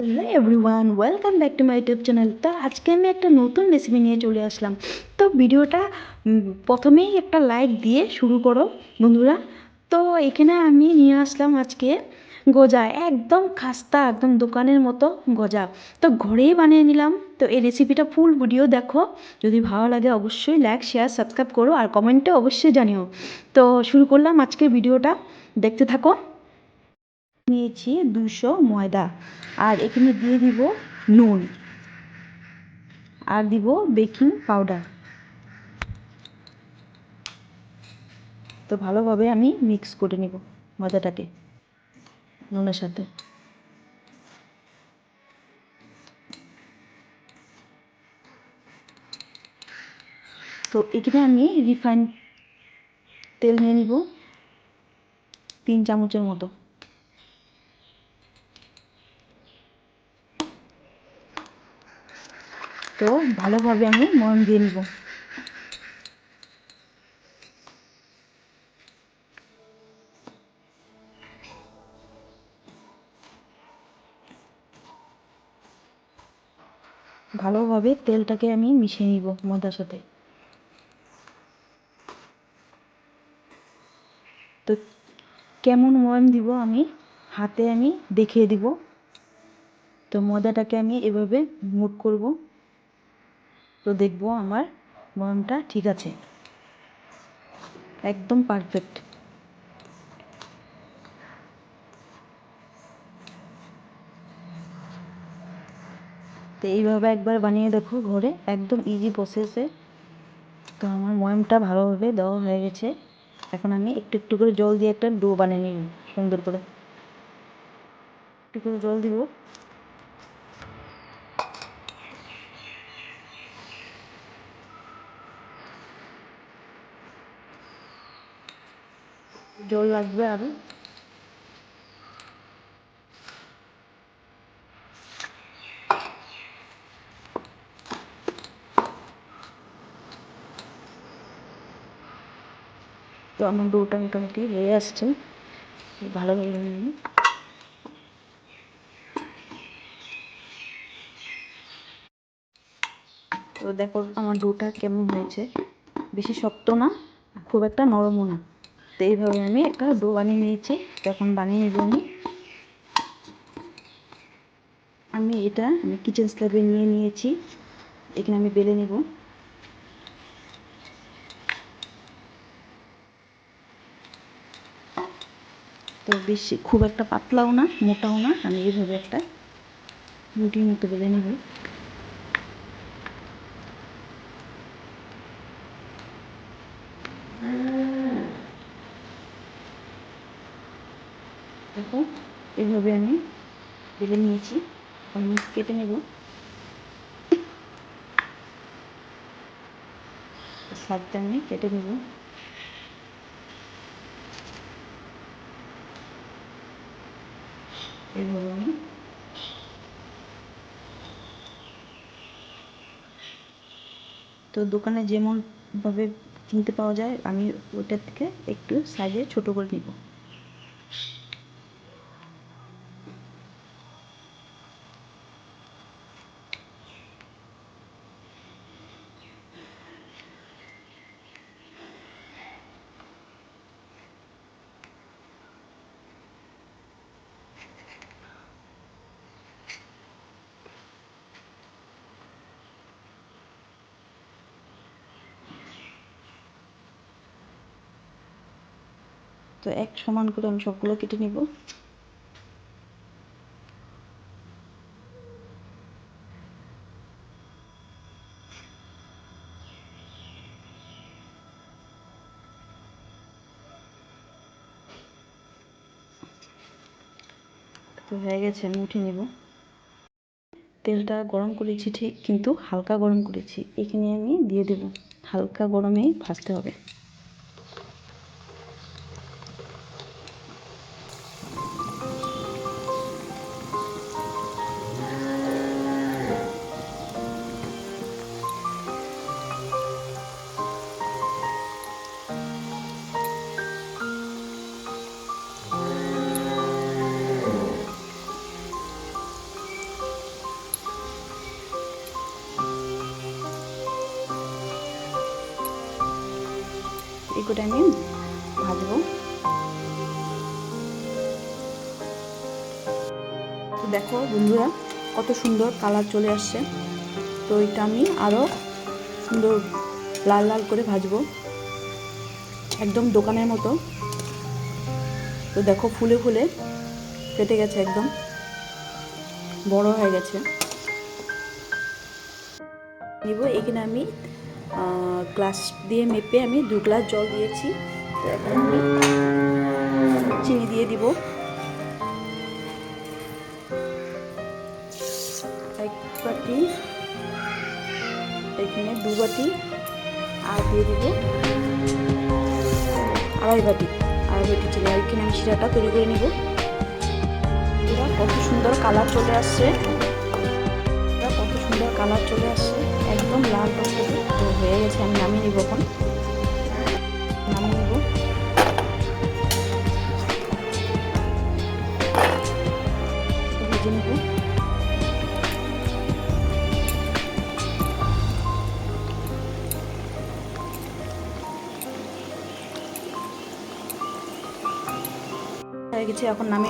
Hello everyone welcome back to my YouTube channel তো আজকে আমি একটা নতুন রেসিপি নিয়ে চলে আসলাম। তো ভিডিওটা প্রথমেই একটা লাইক দিয়ে শুরু করো বন্ধুরা। তো এখানে আমি নিয়ে আসলাম আজকে গজা, একদম খাস্তা, একদম দোকানের মতো গজা। তো ঘরেই বানিয়ে নিলাম। তো এই রেসিপিটা ফুল ভিডিও দেখো। যদি ভালো লাগে অবশ্যই লাইক শেয়ার সাবস্ক্রাইব করো আর কমেন্টে অবশ্যই জানিও। তো শুরু করলাম আজকের ভিডিওটা দেখতে থাকো। নিয়েছি দুশো ময়দা। আর এখানে দিয়ে দিব নুন। আর দিব বেকিং পাউডার। তো ভালোভাবে আমি মিক্স করে নিব ময়দাটাকে নুনের সাথে। তো এখানে আমি রিফাইন তেল নিয়ে নিব তিন চামচের মতো। তো ভালোভাবে আমি ময়ম দিয়ে নিব। ভালোভাবে তেলটাকে আমি মিশিয়ে নিব ময়দার সাথে। তো কেমন ময়ম দিব আমি, হাতে আমি দেখিয়ে দিব। তো ময়দাটাকে আমি এভাবে মুট করব। তো দেখব আমার ময়মটা ঠিক আছে। একদম পারফেক্ট তো এইভাবে একবার বানিয়ে দেখো ঘরে, একদম ইজি প্রসেসে তো আমার ময়মটা ভালোভাবে দেওয়া হয়ে গেছে। এখন আমি একটু একটু করে জল দিয়ে একটা ডো বানিয়ে নিব, সুন্দর করে। একটু করে জল দিব। জল লাগবে আরও তো আমার দুটা মোটামুটি হয়ে আসছে। ভালো তো দেখো, আমার দুটা কেমন হয়েছে? বেশি শক্ত না, খুব একটা নরমও না। তো এইভাবে আমি একটা ডো বানিয়ে নিয়েছি। তো এখন বানিয়ে নেব, আমি আমি এটা আমি কিচেন স্ল্যাবে নিয়ে নিয়েছি। এখানে আমি বেলে নেব। তো বেশি, খুব একটা পাতলাও না, মোটাও না। আমি এইভাবে একটা রুটির মতো বেলে নেব। দেখো এইভাবে আমি বেলে নিয়েছি। আমি কেটে নেব। সাইডটা আমি কেটে নেব। এইভাবে আমি তো দোকানে যেমনভাবে কিনতে পাওয়া যায়, আমি ওটার থেকে একটু সাইজে ছোট করে নিব। তো এক সমান করে আমি সবগুলো কেটে নিব। তো হয়ে গেছে, আমি উঠে নেব। তেলটা গরম করেছি ঠিক, কিন্তু হালকা গরম করেছি। এখানে আমি দিয়ে দেব, হালকা গরমেই ভাজতে হবে। করে আমি ভাজবো। দেখো বন্ধুরা, কত সুন্দর কালার চলে আসছে। তো এটা আমি আরও সুন্দর লাল লাল করে ভাজবো। একদম দোকানের মতো। তো দেখো ফুলে ফুলে কেটে গেছে একদম। বড় হয়ে গেছে। নিব, এখানে আমি গ্লাস দিয়ে মেপে আমি দু গ্লাস জল দিয়েছি। চিনি দিয়ে দিব। এক বাটি এখানে দু বাটি, আর দিয়ে দিব আড়াই বাটি আড়াই বাটি চিনি। আর এখানে আমি শিরাটা তৈরি করে নিব। কত সুন্দর কালার চলে আসছে। কত সুন্দর কালার চলে আসছে। একদম লাল তো হয়ে গেছে আমি নামিয়ে নিব এখন। হয়ে গেছে এখন নামিয়ে